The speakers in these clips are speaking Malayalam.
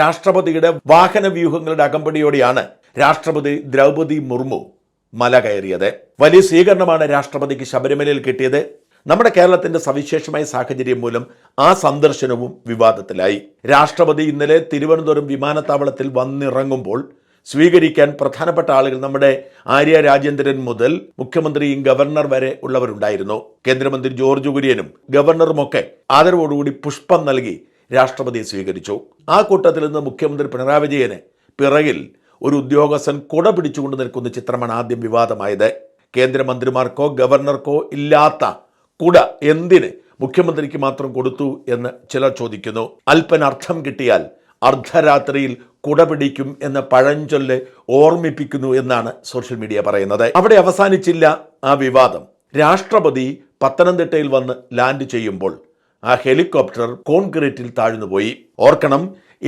രാഷ്ട്രപതിയുടെ വാഹന വ്യൂഹങ്ങളുടെ അകമ്പടിയോടെയാണ് രാഷ്ട്രപതി ദ്രൗപദി മുർമു മല കയറിയത്. വലിയ സ്വീകരണമാണ് രാഷ്ട്രപതിക്ക് ശബരിമലയിൽ കിട്ടിയത്. നമ്മുടെ കേരളത്തിന്റെ സവിശേഷമായ സാഹചര്യം മൂലം ആ സന്ദർശനവും വിവാദത്തിലായി. രാഷ്ട്രപതി ഇന്നലെ തിരുവനന്തപുരം വിമാനത്താവളത്തിൽ വന്നിറങ്ങുമ്പോൾ സ്വീകരിക്കാൻ പ്രധാനപ്പെട്ട ആളുകൾ നമ്മുടെ ആര്യ രാജേന്ദ്രൻ മുതൽ മുഖ്യമന്ത്രിയും ഗവർണർ വരെ ഉള്ളവരുണ്ടായിരുന്നു. കേന്ദ്രമന്ത്രി ജോർജ് കുര്യനും ഗവർണറുമൊക്കെ ആദരവോടുകൂടി പുഷ്പം നൽകി രാഷ്ട്രപതിയെ സ്വീകരിച്ചു. ആ കൂട്ടത്തിൽ നിന്ന് മുഖ്യമന്ത്രി പിണറായി വിജയന് പിറകിൽ ഒരു ഉദ്യോഗസ്ഥൻ കുട പിടിച്ചുകൊണ്ട് നിൽക്കുന്ന ചിത്രമാണ് ആദ്യം വിവാദമായത്. കേന്ദ്രമന്ത്രിമാർക്കോ ഗവർണർക്കോ ഇല്ലാത്ത കുട എന്തിന് മുഖ്യമന്ത്രിക്ക് മാത്രം കൊടുത്തു എന്ന് ചിലർ ചോദിക്കുന്നു. അല്പൻ അർത്ഥം കിട്ടിയാൽ അർദ്ധരാത്രിയിൽ കുട പിടിക്കും എന്ന പഴഞ്ചൊല്ല് ഓർമ്മിപ്പിക്കുന്നു എന്നാണ് സോഷ്യൽ മീഡിയ പറയുന്നത്. അവിടെ അവസാനിച്ചില്ല ആ വിവാദം. രാഷ്ട്രപതി പത്തനംതിട്ടയിൽ വന്ന് ലാൻഡ് ചെയ്യുമ്പോൾ ആ ഹെലികോപ്റ്റർ കോൺക്രീറ്റിൽ താഴ്ന്നുപോയി. ഓർക്കണം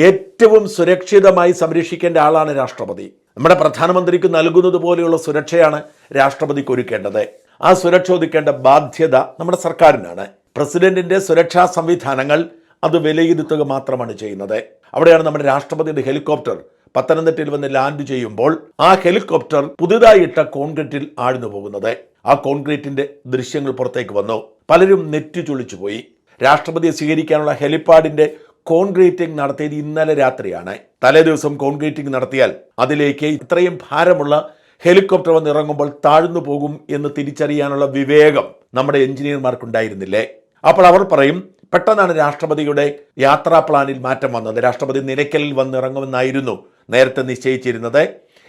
ഏറ്റവും സുരക്ഷിതമായി സംരക്ഷിക്കേണ്ട ആളാണ് രാഷ്ട്രപതി. നമ്മുടെ പ്രധാനമന്ത്രിക്ക് നൽകുന്നത് പോലെയുള്ള സുരക്ഷയാണ് രാഷ്ട്രപതിക്ക് ഒരുക്കേണ്ടത്. ആ സുരക്ഷ ഒതുക്കേണ്ട ബാധ്യത നമ്മുടെ സർക്കാരിനാണ്. പ്രസിഡന്റിന്റെ സുരക്ഷാ സംവിധാനങ്ങൾ അത് വിലയിരുത്തുക മാത്രമാണ് ചെയ്യുന്നത്. അവിടെയാണ് നമ്മുടെ രാഷ്ട്രപതിയുടെ ഹെലികോപ്റ്റർ. പത്തനംതിട്ടയിൽ വന്ന് ലാൻഡ് ചെയ്യുമ്പോൾ ആ ഹെലികോപ്റ്റർ പുതുതായിട്ട കോൺക്രീറ്റിൽ ആഴ്ന്നു പോകുന്നത് ആ കോൺക്രീറ്റിന്റെ ദൃശ്യങ്ങൾ പുറത്തേക്ക് വന്നു. പലരും നെറ്റി ചുളിച്ചു പോയി രാഷ്ട്രപതിയെ സ്വീകരിക്കാനുള്ള ഹെലിപ്പാഡിന്റെ കോൺക്രീറ്റിംഗ് നടത്തിയത് ഇന്നലെ രാത്രിയാണ്. തലേ ദിവസം കോൺക്രീറ്റിംഗ് നടത്തിയാൽ അതിലേക്ക് ഇത്രയും ഭാരമുള്ള ഹെലികോപ്റ്റർ വന്നിറങ്ങുമ്പോൾ താഴ്ന്നു പോകും എന്ന് തിരിച്ചറിയാനുള്ള വിവേകം നമ്മുടെ എഞ്ചിനീയർമാർക്കുണ്ടായിരുന്നില്ലേ? അപ്പോൾ അവർ പറയും പെട്ടെന്നാണ് രാഷ്ട്രപതിയുടെ യാത്രാ പ്ലാനിൽ മാറ്റം വന്നത്. രാഷ്ട്രപതി നിലയ്ക്കലിൽ വന്നിറങ്ങുമെന്നായിരുന്നു നേരത്തെ നിശ്ചയിച്ചിരുന്നത്.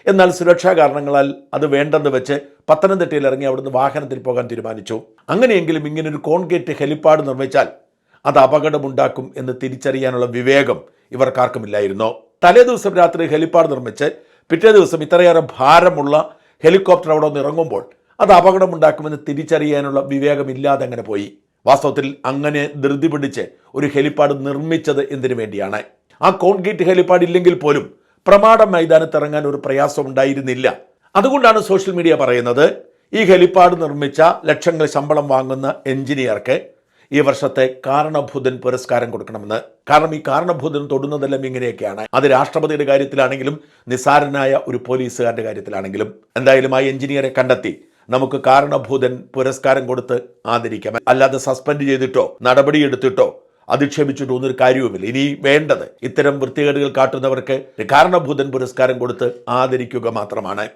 എന്നാൽ സുരക്ഷാ കാരണങ്ങളാൽ അത് വേണ്ടെന്ന് വെച്ച് പത്തനംതിട്ടയിൽ ഇറങ്ങി അവിടുന്ന് വാഹനത്തിൽ പോകാൻ തീരുമാനിച്ചു. അങ്ങനെയെങ്കിലും ഇങ്ങനൊരു കോൺക്രീറ്റ് ഹെലിപ്പാഡ് നിർമ്മിച്ചാൽ അത് അപകടമുണ്ടാക്കും എന്ന് തിരിച്ചറിയാനുള്ള വിവേകം ഇവർക്കാർക്കുമില്ലായിരുന്നു. തലേ ദിവസം രാത്രി ഹെലിപ്പാഡ് നിർമ്മിച്ച് പിറ്റേ ദിവസം ഇത്രയേറെ ഭാരമുള്ള ഹെലികോപ്റ്റർ അവിടെ ഇറങ്ങുമ്പോൾ അത് അപകടമുണ്ടാക്കുമെന്ന് തിരിച്ചറിയാനുള്ള വിവേകമില്ലാതെ അങ്ങനെ പോയി. വാസ്തവത്തിൽ അങ്ങനെ ധൃതി പിടിച്ച് ഒരു ഹെലിപ്പാഡ് നിർമ്മിച്ചത് എന്തിനു വേണ്ടിയാണ്? ആ കോൺക്രീറ്റ് ഹെലിപ്പാഡ് ഇല്ലെങ്കിൽ പോലും പ്രമാടം മൈതാനത്ത് ഇറങ്ങാൻ ഒരു പ്രയാസം ഉണ്ടായിരുന്നില്ല അതുകൊണ്ടാണ് സോഷ്യൽ മീഡിയ പറയുന്നത് ഈ ഹെലിപ്പാഡ് നിർമ്മിച്ച ലക്ഷങ്ങൾ ശമ്പളം വാങ്ങുന്ന എഞ്ചിനീയർക്ക് ഈ വർഷത്തെ കാരണഭൂതൻ പുരസ്കാരം കൊടുക്കണമെന്ന്. കാരണം ഈ കാരണഭൂതൻ തൊടുന്നതെല്ലാം ഇങ്ങനെയൊക്കെയാണ്. അത് രാഷ്ട്രപതിയുടെ കാര്യത്തിലാണെങ്കിലും നിസാരനായ ഒരു പോലീസുകാരുടെ കാര്യത്തിലാണെങ്കിലും. എന്തായാലും ആ എഞ്ചിനീയറെ കണ്ടെത്തി. നമുക്ക് കാരണഭൂതൻ പുരസ്കാരം കൊടുത്ത് ആദരിക്കാം. അല്ലാതെ സസ്പെൻഡ് ചെയ്തിട്ടോ നടപടിയെടുത്തിട്ടോ അധിക്ഷേപിച്ചിട്ടോ ഒന്നൊരു കാര്യവുമില്ല. ഇനി വേണ്ടത് ഇത്തരം വൃത്തികേടുകൾ കാട്ടുന്നവർക്ക് കാരണഭൂതൻ പുരസ്കാരം കൊടുത്ത് ആദരിക്കുക മാത്രമാണ്.